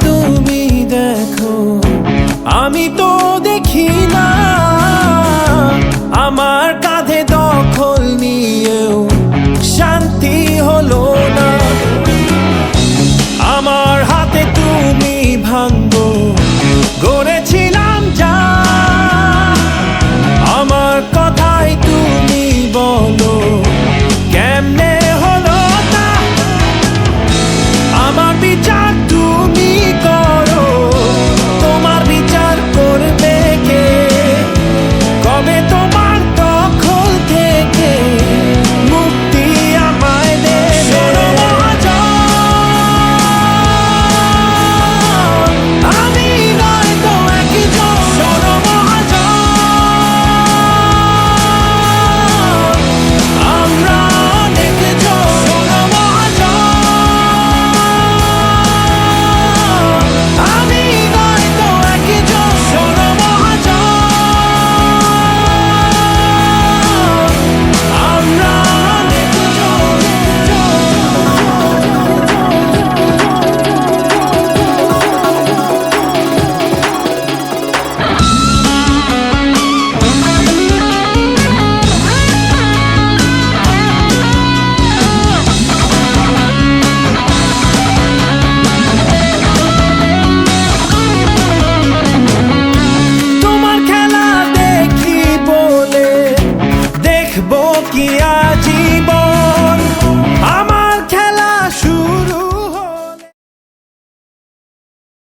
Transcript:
তুমি দেখো আমি তো দেখব কি আজীবন।